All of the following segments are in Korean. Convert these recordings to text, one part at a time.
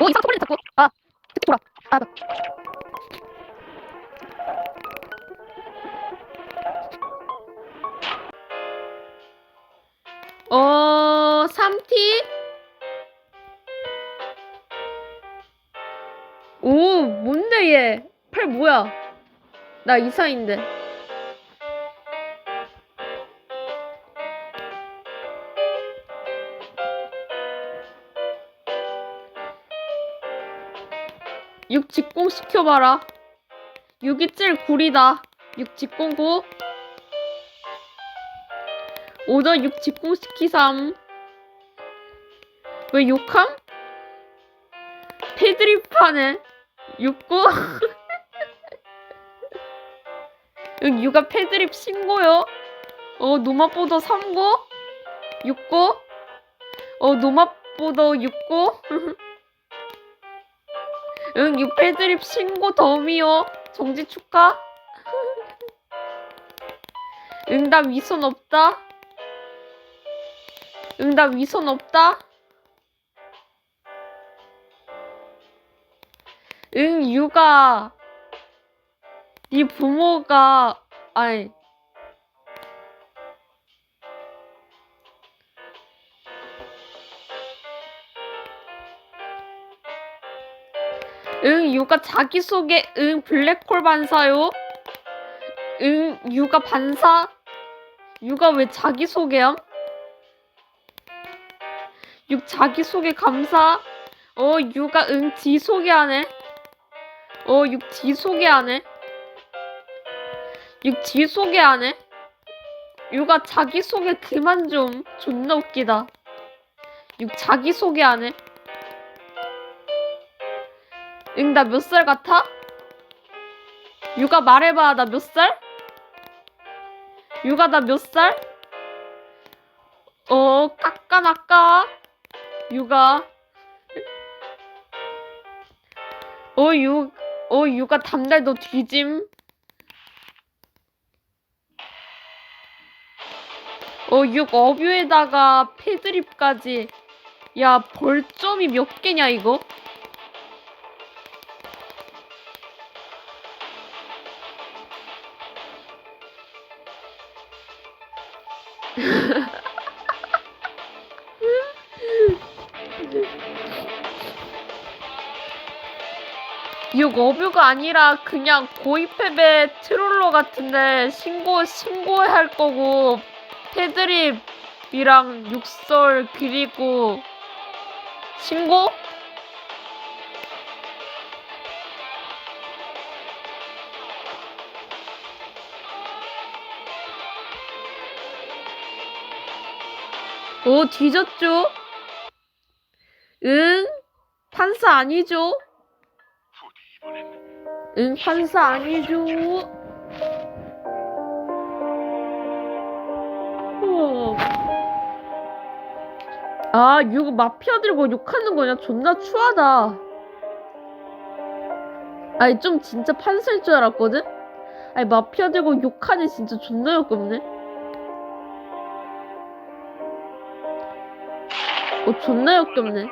오 이상 초콜릿 자꾸 아 특히 돌아 아 어, 3T? 오, 뭔데 얘? 팔 뭐야? 나 이사인데. 육 직공 시켜봐라. 6이 찔 구리다. 6 직공 구. 오더 6 직공 시키삼. 왜 욕함? 패드립하네. 69. 응, 육아 패드립 신고요. 어, 노맛보더 39. 69. 어, 노맛보더 69. 응, 육 패드립 신고 덤이요. 정지 축하. 응, 나 위손 없다. 응, 나 위손 없다. 응, 유가, 네 부모가, 아니, 응, 유가 자기소개, 응, 블랙홀 반사요? 응, 유가 반사? 유가 왜 자기소개함? 육 자기소개 감사? 어, 유가 응, 지 소개하네? 어, 육 지 소개하네? 육 지 소개하네? 유가 자기소개 그만 좀. 존나 웃기다. 육 자기소개하네? 응, 나 몇 살 같아? 유가 말해봐, 나 몇 살? 유가 나 몇 살? 어, 깎아낚아. 유가. 어, 유, 어, 유가 담달 너 뒤짐. 어, 육 어뷰에다가 패드립까지. 야, 벌점이 몇 개냐, 이거? 육 어뷰가 아니라 그냥 고이패배 트롤러 같은데 신고 신고해야 할 거고 패드립이랑 육설 그리고 신고? 오 뒤졌죠? 응? 판사 아니죠? 응, 판사 아니죠. 어. 아, 이거 마피아 들고 욕하는 거냐? 존나 추하다. 아니, 좀 진짜 판사일 줄 알았거든? 아니, 마피아 들고 욕하니 진짜 존나 역겹네. 어, 존나 역겹네.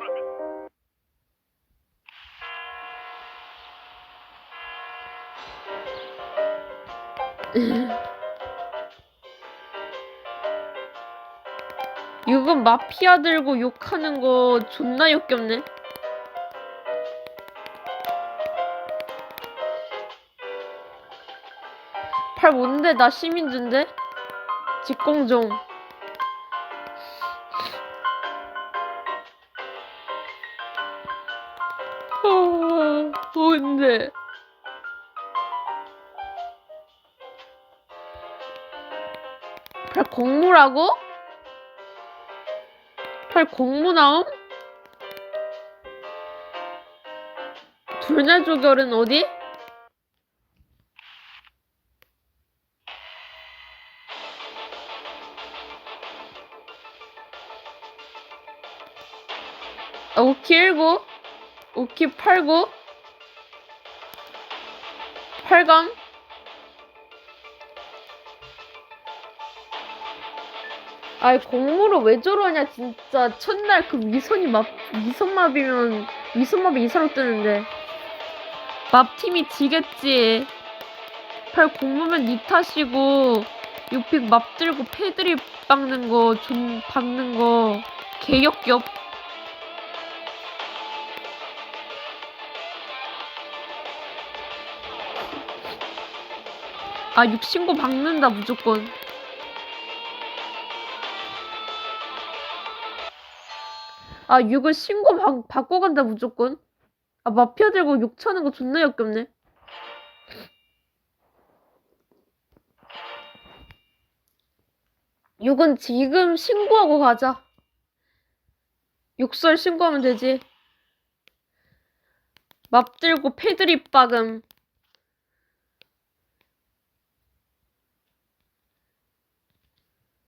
이건 마피아 들고 욕하는 거 존나 역겹네. 팔 뭔데? 나 시민준데? 직공 좀. 어, 뭔데? 팔 공무라고? 팔 공무 나옴? 둘날 조결은 어디? 아, 오키 19 오키 89 8감 아이 공무로 왜 저러냐 진짜. 첫날 그 위선이 막 위선마비면 위선맵이 이사로 뜨는데. 맙팀이 지겠지. 팔 공무면 니 탓이고 육픽 맙 들고 패드립 박는 거 좀 박는 거 개역겹 아 육신고 박는다 무조건. 아 6을 신고 바, 바꿔 간다 무조건. 아 마피아 들고 욕 차는 거 존나 역겹네. 육은 지금 신고하고 가자. 욕설 신고하면 되지. 맙 들고 패드립 박음